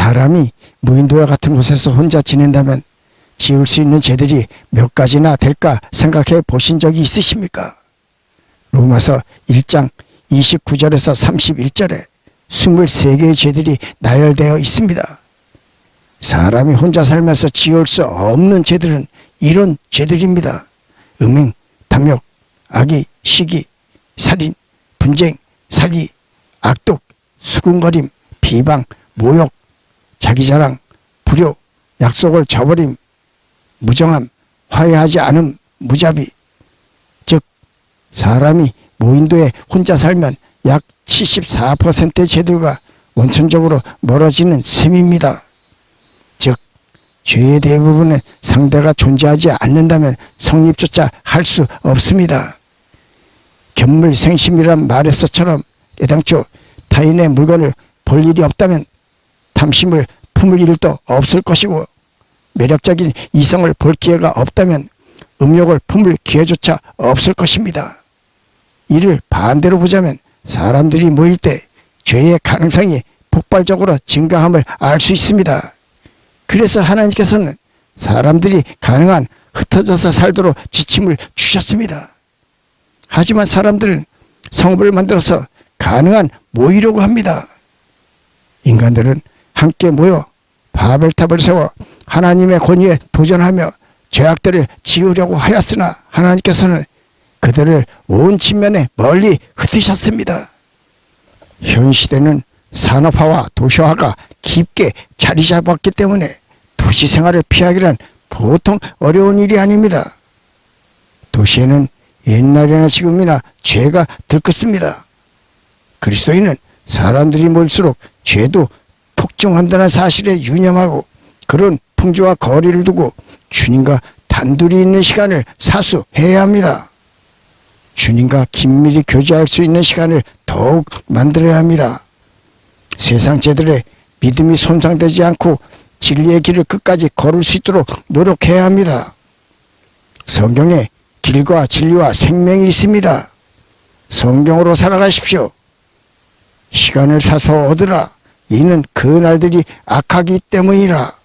사람이 무인도와 같은 곳에서 혼자 지낸다면 지을 수 있는 죄들이 몇 가지나 될까 생각해 보신 적이 있으십니까? 로마서 1장 29절에서 31절에 23개의 죄들이 나열되어 있습니다. 사람이 혼자 살면서 지을 수 없는 죄들은 이런 죄들입니다. 음행, 탐욕, 악의, 시기, 살인, 분쟁, 사기, 악독, 수군거림, 비방, 모욕, 자기 자랑, 불효, 약속을 저버림, 무정함, 화해하지 않음, 무자비. 즉 사람이 무인도에 혼자 살면 약 74%의 죄들과 원천적으로 멀어지는 셈입니다. 즉 죄의 대부분은 상대가 존재하지 않는다면 성립조차 할 수 없습니다. 견물생심이란 말에서처럼 애당초 타인의 물건을 볼 일이 없다면 탐심을 품을 일도 없을 것이고 매력적인 이성을 볼 기회가 없다면 음욕을 품을 기회조차 없을 것입니다. 이를 반대로 보자면 사람들이 모일 때 죄의 가능성이 폭발적으로 증가함을 알 수 있습니다. 그래서 하나님께서는 사람들이 가능한 흩어져서 살도록 지침을 주셨습니다. 하지만 사람들은 성읍을 만들어서 가능한 모이려고 합니다. 인간들은 함께 모여 바벨탑을 세워 하나님의 권위에 도전하며 죄악들을 지으려고 하였으나 하나님께서는 그들을 온 측면에 멀리 흩으셨습니다. 현 시대는 산업화와 도시화가 깊게 자리 잡았기 때문에 도시 생활을 피하기란 보통 어려운 일이 아닙니다. 도시에는 옛날이나 지금이나 죄가 들끓습니다. 그리스도인은 사람들이 모일수록 죄도 폭증한다는 사실에 유념하고 그런 풍조와 거리를 두고 주님과 단둘이 있는 시간을 사수해야 합니다. 주님과 긴밀히 교제할 수 있는 시간을 더욱 만들어야 합니다. 세상 제들의 믿음이 손상되지 않고 진리의 길을 끝까지 걸을 수 있도록 노력해야 합니다. 성경에 길과 진리와 생명이 있습니다. 성경으로 살아가십시오. 시간을 사서 얻으라. 이는 그 날들이 악하기 때문이라.